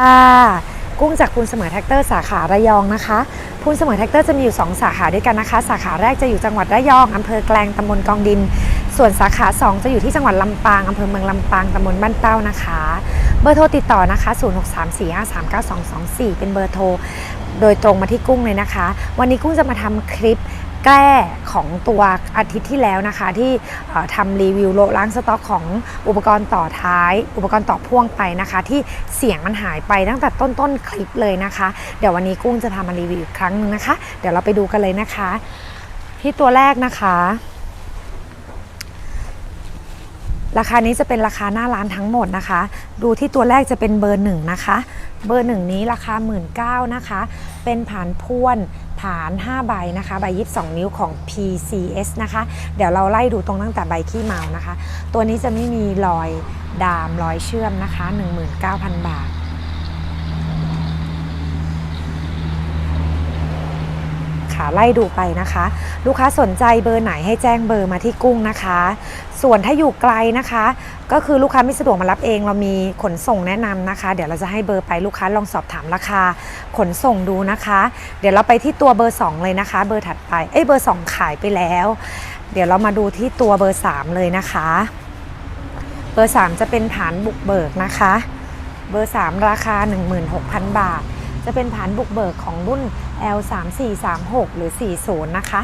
ค่ะกุ้งจากคุณเสมอแท็กเตอร์สาขาระยองนะคะคุณเสมอแท็กเตอร์จะมีอยู่ 2 สาขาด้วยกันนะคะ สาขาแรกจะอยู่จังหวัดระยองอำเภอแกลงตำบลกองดิน ส่วนสาขา 2 จะอยู่ที่จังหวัดลำปางอำเภอเมืองลำปางตำบลบ้านเต้านะคะ เบอร์โทรติดต่อนะคะ 0634539224 เป็นเบอร์โทร โดยตรงมาที่กุ้งเลยนะคะ วันนี้กุ้งจะมาทำคลิป แก้ของตัวอาทิตย์ที่แล้วนะคะ ที่ทำรีวิวโลล้างสต็อกของอุปกรณ์ต่อท้าย อุปกรณ์ต่อพ่วงไปนะคะ ที่เสียงมันหายไปตั้งแต่ต้นต้นๆคลิปเลยนะคะ เดี๋ยววันนี้กุ้งจะทำมารีวิวอีกครั้งหนึงนะคะ เดี๋ยวเราไปดูกันเลยนะคะ ที่ตัวแรกนะคะ ราคานี้จะเป็นราคาหน้าร้านทั้งหมดนะคะ ดูที่ตัวแรกจะเป็นเบอร์หนึ่งนะคะ เบอร์หนึ่งนี้ราคา 1 9ื่นนะคะ เป็นผานพ่วนผาน5ใบนะคะใบ22 นิ้วของ PCS นะคะ เดี๋ยวเราไล่ดูตรงตั้งแต่ใบขี้เมานะคะ ตัวนี้จะไม่มีรอยดามรอยเชื่อมนะคะ 19,000 บาท ค่ะไล่ดูไปนะคะ ลูกค้าสนใจเบอร์ไหนให้แจ้งเบอร์มาที่กุ้งนะคะ ส่วนถ้าอยู่ไกลนะคะ ก็คือลูกค้าไม่สะดวกมารับเอง เรามีขนส่งแนะนำนะคะ เดี๋ยวเราจะให้เบอร์ไปลูกค้าลองสอบถามราคา ขนส่งดูนะคะ เดี๋ยวเราไปที่ตัวเบอร์ 2 เลยนะคะ เบอร์ถัดไปเอ้ยเบอร์ 2 ขายไปแล้ว เดี๋ยวเรามาดูที่ตัวเบอร์ 3 เลยนะคะ เบอร์ 3 จะเป็นฐานบุกเบิกนะคะ เบอร์ 3 ราคา 16,000 บาท จะเป็นฐานบุกเบิกของรุ่น L3436 หรือ 40 นะคะ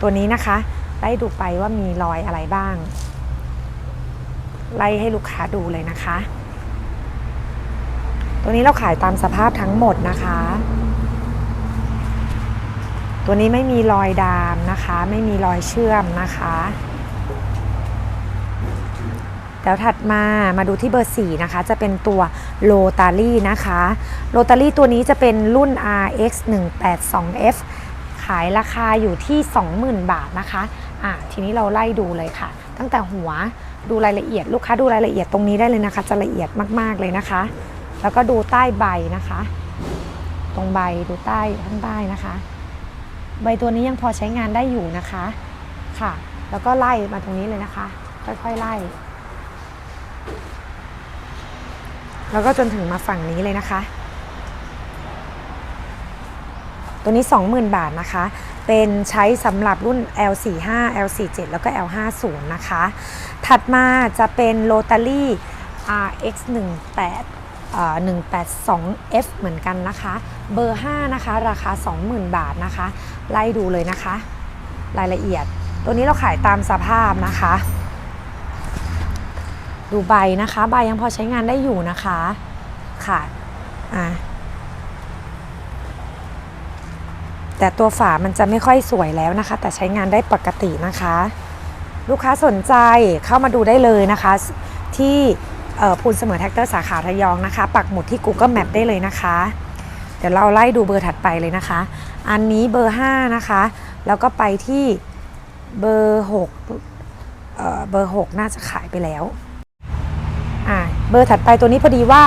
ตัวนี้นะคะได้ดูไปว่ามีรอยอะไรบ้าง ไล่ให้ลูกค้าดูเลยนะคะ ตัวนี้เราขายตามสภาพทั้งหมดนะคะ ตัวนี้ไม่มีรอยดามนะคะ ไม่มีรอยเชื่อมนะคะ แล้วถัดมามาดูที่เบอร์ 4 นะคะ จะเป็นตัวโลตารี่นะคะโลตารี่ตัวนี้จะเป็นรุ่น RX 182F ขายราคาอยู่ที่ 20,000 บาทนะคะอะทีนี้เราไล่ดูเลยค่ะ ตั้งแต่หัวดูรายละเอียดลูกค้าดูรายละเอียดตรงนี้ได้เลยนะคะ จะละเอียดมากๆเลยนะคะ แล้วก็ดูใต้ใบนะคะ ตรงใบดูใต้ข้างใต้นะคะ ใบตัวนี้ยังพอใช้งานได้อยู่นะคะค่ะ แล้วก็ไล่มาตรงนี้เลยนะคะ ค่อยๆไล่ แล้วก็จนถึงมาฝั่งนี้เลยนะคะ ตัวนี้ 20,000 บาทนะคะ เป็นใช้สำหรับรุ่น L45 L47 แล้วก็ L50 นะคะ ถัดมาจะเป็น Rotary RX18182F เหมือนกันนะคะ เบอร์ 5 นะคะ ราคา 20,000 บาทนะคะ ไล่ดูเลยนะคะ รายละเอียด ตัวนี้เราขายตามสภาพนะคะ ดูใบนะคะใบยังพอใช้งานได้อยู่นะคะค่ะอะแต่ตัวฝามันจะไม่ค่อยสวยแล้วนะคะ แต่ใช้งานได้ปกตินะคะ ลูกค้าสนใจเข้ามาดูได้เลยนะคะ ที่พูนเสมอแท็กเตอร์สาขาระยองนะคะ ปักหมุดที่ Google Map ได้เลยนะคะ เดี๋ยวเราไล่ดูเบอร์ถัดไปเลยนะคะ อันนี้เบอร์ 5 นะคะ แล้วก็ไปที่เบอร์6เออเบอร์ 6 น่าจะขายไปแล้ว อ่าเบอร์ถัดไปตัวนี้พอดีว่า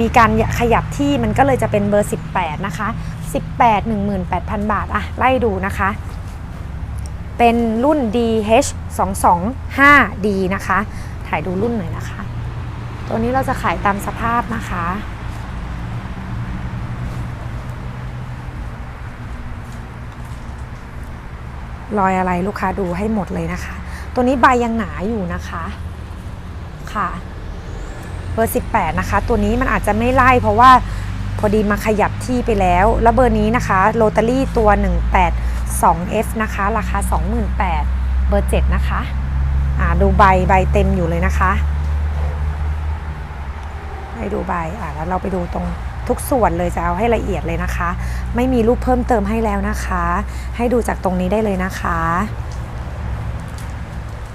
มีการขยับที่มันก็เลยจะเป็นเบอร์ 18 นะคะ 18 18,000 บาทอะไล่ดูนะคะ เป็นรุ่น DH 225D นะคะ ถ่ายดูรุ่นหน่อยนะคะ ตัวนี้เราจะขายตามสภาพนะคะ รอยอะไรลูกค้าดูให้หมดเลยนะคะ ตัวนี้ใบยังหนาอยู่นะคะ ค่ะ เบอร์ 18 นะคะ ตัวนี้มันอาจจะไม่ไล่เพราะว่าพอดีมาขยับที่ไปแล้ว แล้วเบอร์นี้นะคะโรตารี่ตัว 182F นะคะ ราคา 28,000เบอร์ 7 นะคะอ่าดูใบใบเต็มอยู่เลยนะคะให้ดูใบอ่าแล้วเราไปดูตรงทุกส่วนเลยจะเอาให้ละเอียดเลยนะคะ ไม่มีรูปเพิ่มเติมให้แล้วนะคะ ให้ดูจากตรงนี้ได้เลยนะคะ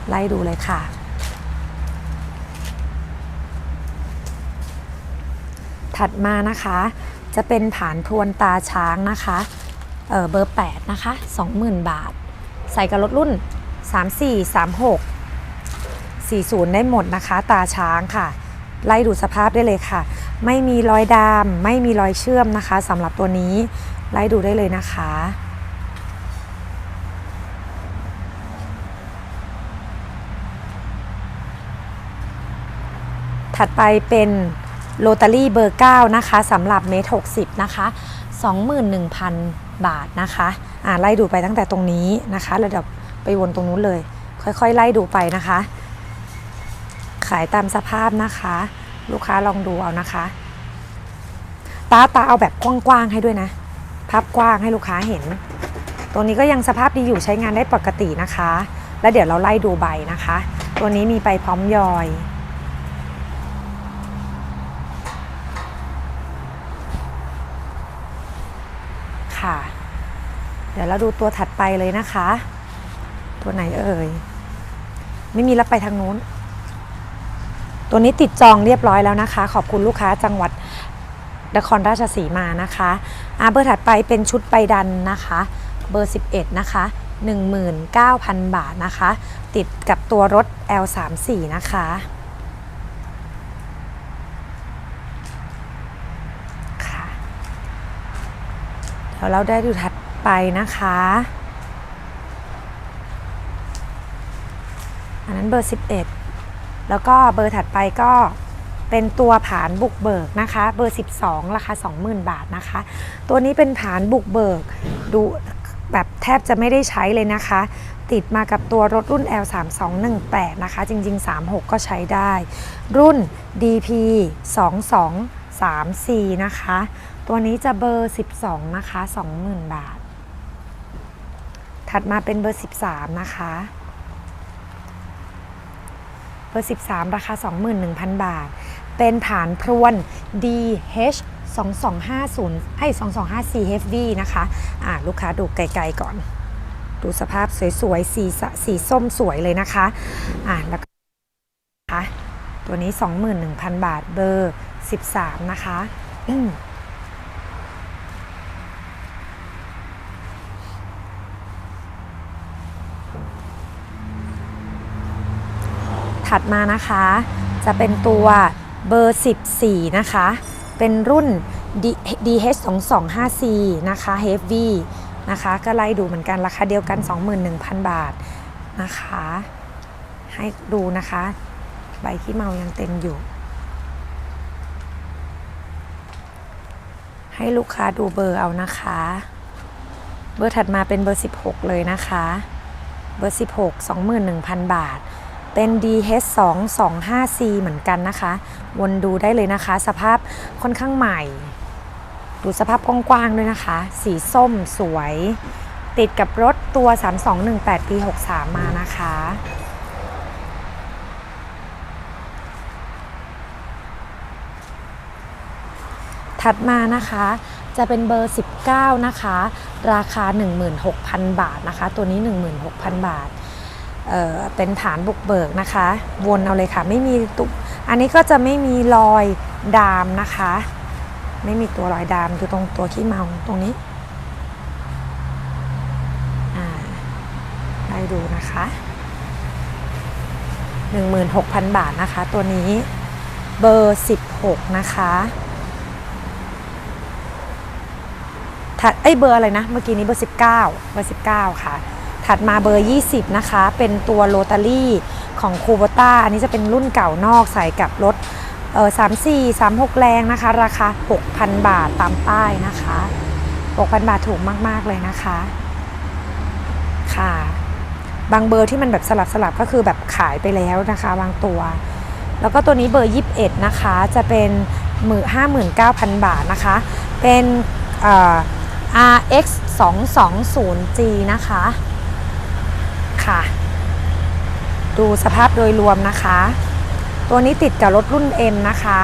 ไล่ดูเลยค่ะ ถัดมานะคะ จะเป็นฐานทวนตาช้างนะคะเออเบอร์ 8 นะคะ 20,000 บาท ใส่กับรถรุ่น 34 36 40 ได้หมดนะคะ ตาช้างค่ะ ไล่ดูสภาพได้เลยค่ะ ไม่มีรอยดามไม่มีรอยเชื่อมนะคะสำหรับตัวนี้ไล่ดูได้เลยนะคะ ถัดไปเป็น โรตารี่เบอร์9นะคะสำหรับเมตร60นะคะ21,000 บาทนะคะอ่าไล่ดูไปตั้งแต่ตรงนี้นะคะแล้วเดี๋ยวไปวนตรงนู้นเลย ค่อยๆ ไล่ดูไปนะคะ ขายตามสภาพนะคะ ลูกค้าลองดูเอานะคะตาตาเอาแบบกว้างๆให้ด้วยนะภาพกว้างให้ลูกค้าเห็น ตัวนี้ก็ยังสภาพดีอยู่ใช้งานได้ปกตินะคะ แล้วเดี๋ยวเราไล่ดูใบนะคะ ตัวนี้มีใบพร้อมยอย ค่ะ เดี๋ยวเราดูตัวถัดไปเลยนะคะ ตัวไหนเอ่ย ไม่มีรับไปทางนู้น ตัวนี้ติดจองเรียบร้อยแล้วนะคะ ขอบคุณลูกค้าจังหวัดนครราชสีมานะคะอาเบอร์ถัดไปเป็นชุดใบดันนะคะ เบอร์ 11 นะคะ 19,000 บาทนะคะ ติดกับตัวรถ L34 นะคะคะ เดี๋ยวเราได้ดูถัดไปนะคะ อันนั้นเบอร์ 11 แล้วก็เบอร์ถัดไปก็เป็นตัวผานบุกเบิกนะคะ เบอร์ 12 ราคา 20,000 บาทนะคะ ตัวนี้เป็นผานบุกเบิกดูแบบแทบจะไม่ได้ใช้เลยนะคะ ติดมากับตัวรถรุ่น L3218 นะคะ จริง ๆ 36 ก็ใช้ได้ รุ่น DP 2234 นะคะ ตัวนี้จะเบอร์ 12 นะคะ 20,000 บาท ถัดมาเป็นเบอร์ 13 นะคะ เบอร์ 13 ราคา 21,000 บาท เป็นฐานพรวน DH 2250 ให้ 2254 Heavy นะคะอ่าลูกค้าดูไกลๆก่อน ดูสภาพสวยๆ สีส,สีส้มสวยเลยนะคะอ่าแล้วก็ตัวนี้ 21,000 บาท เบอร์ 13 นะคะ ถัดมานะคะ จะเป็นตัวเบอร์ 14 นะคะ เป็นรุ่น DH 2 2 5 C นะคะ Heavy นะคะ ก็ไล่ดูเหมือนกันราคาเดียวกัน 21,000 บาทนะคะ ให้ดูนะคะ ใบขี้เมายังเต็มอยู่ ให้ลูกค้าดูเบอร์เอานะคะ เบอร์ถัดมาเป็นเบอร์ 16 เลยนะคะ เบอร์ 16 21,000 บาท เป็น DH 2 2 5 C เหมือนกันนะคะ วนดูได้เลยนะคะ สภาพค่อนข้างใหม่ ดูสภาพกว้างๆด้วยนะคะ สีส้มสวย ติดกับรถตัว 3218 ปี 63 มานะคะ ถัดมานะคะจะเป็นเบอร์ 19 นะคะ ราคา 16,000 บาทนะคะ ตัวนี้ 16,000 บาท เเป็นฐานบุกเบิกนะคะ วนเอาเลยค่ะไม่มีตุอันนี้ก็จะไม่มีรอยดามนะคะ ไม่มีตัวรอยดามอยู่ตรงตัวขี้เมาตรงนี้ได้ดูนะคะ 16,000 บาทนะคะ ตัวนี้เบอร์ 16 นะคะถัดไอ้เบอร์อะไรนะ เมื่อกี้นี้เบอร์ 19 เบอร์ 19 ค่ะ ถัดมาเบอร์ 20 นะคะ เป็นตัวโรตารี่ของคูโบต้าอันนี้จะเป็นรุ่นเก่านอกใส่กับรถเออ34 36แรงนะคะ ราคา 6,000 บาทตามป้ายนะคะ 6,000 บาทถูกมาก ๆ เลยนะคะ ค่ะ บางเบอร์ที่มันแบบสลับสลับก็คือแบบขายไปแล้วนะคะ บางตัว แล้วก็ตัวนี้เบอร์ 21 นะคะ จะเป็นหมื่นห้าหมื่นเก้าพันบาทนะคะ เป็นเอ่อ RX 220G นะคะ ค่ะ ดูสภาพโดยรวมนะคะ ตัวนี้ติดกับรถรุ่น M นะคะ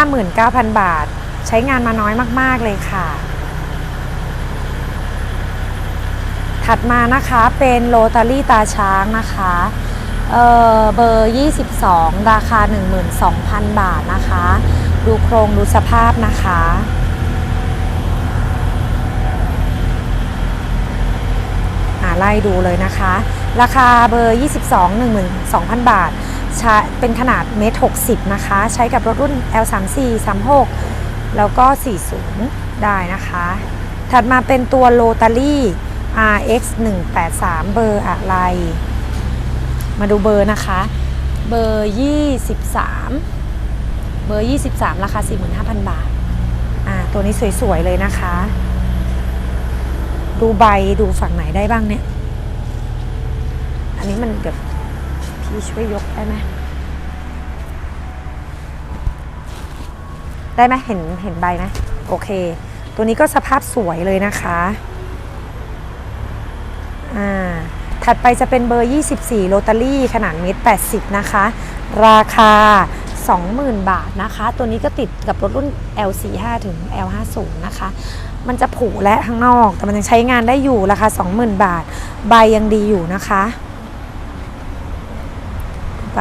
59,000 บาท ใช้งานมาน้อยมาก ๆ เลยค่ะ ถัดมานะคะเป็นโรตารี่ตาช้างนะคะเอ่อเบอร์ 22 ราคา 12,000 บาทนะคะ ดูโครงดูสภาพนะคะ อ่า ไล่ดูเลยนะคะ ราคาเบอร์ 22 12,000 บาทช้เป็นขนาดเมตร60 นะคะ ใช้กับรถรุ่น L34 36 แล้วก็ 40 ได้นะคะ ถัดมาเป็นตัวโรตารี่ RX 183 เบอร์อะไร มาดูเบอร์นะคะ เบอร์ 23บอร์ 23 ราคา 45,000 บาท อ่า ตัวนี้สวย ๆ เลยนะคะ ดูใบดูฝั่งไหนได้บ้างเนี่ย อันนี้มันเดี๋ยวพี่ช่วยยกได้ไหมได้ไหมเห็นเห็นใบไหมโอเค ตัวนี้ก็สภาพสวยเลยนะคะอ่าถัดไปจะเป็นเบอร์ 24 โรตารี่ขนาดเมตร 80 นะคะ ราคา 20,000 บาทนะคะ ตัวนี้ก็ติดกับรถรุ่น L45 ถึง L50 นะคะ มันจะผุและข้างนอก แต่มันยังใช้งานได้อยู่ราคา 20,000 บาท ใบยังดีอยู่นะคะใบ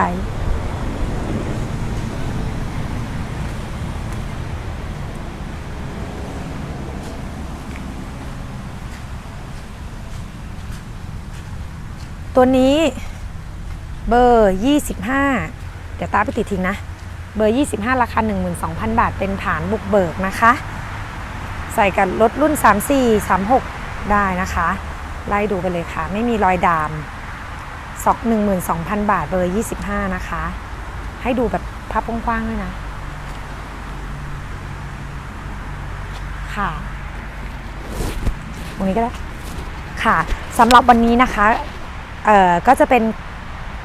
ตัวนี้เบอร์ 25 เดี๋ยวตาไปติดทิ้งนะ เบอร์ 25 ราคา 12,000 บาท เป็นฐานบุกเบิกนะคะ ใส่กับรถรุ่น 34 36 ได้นะคะ ไล่ดูไปเลยค่ะ ไม่มีรอยดามสอก12,000 บาท เบอร์ 25 นะคะ ให้ดูแบบภาพกว้างๆด้วยนะ ค่ะ ตรงนี้ก็ได้ ค่ะสำหรับวันนี้นะคะ เอ่อ ก็จะเป็น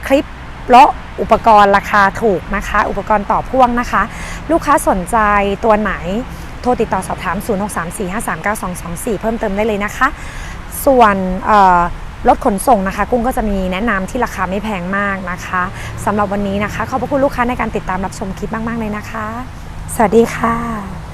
คลิปเลาะ อุปกรณ์ราคาถูกนะคะ อุปกรณ์ต่อพ่วงนะคะ ลูกค้าสนใจตัวไหนโทรติดต่อสอบถาม 0634539224 เพิ่มเติมได้เลยนะคะ ส่วนรถขนส่งนะคะ กุ้งก็จะมีแนะนำที่ราคาไม่แพงมากนะคะสำหรับวันนี้นะคะ ขอบพระคุณลูกค้าในการติดตามรับชมคลิปมาก ๆ เลยนะคะ สวัสดีค่ะ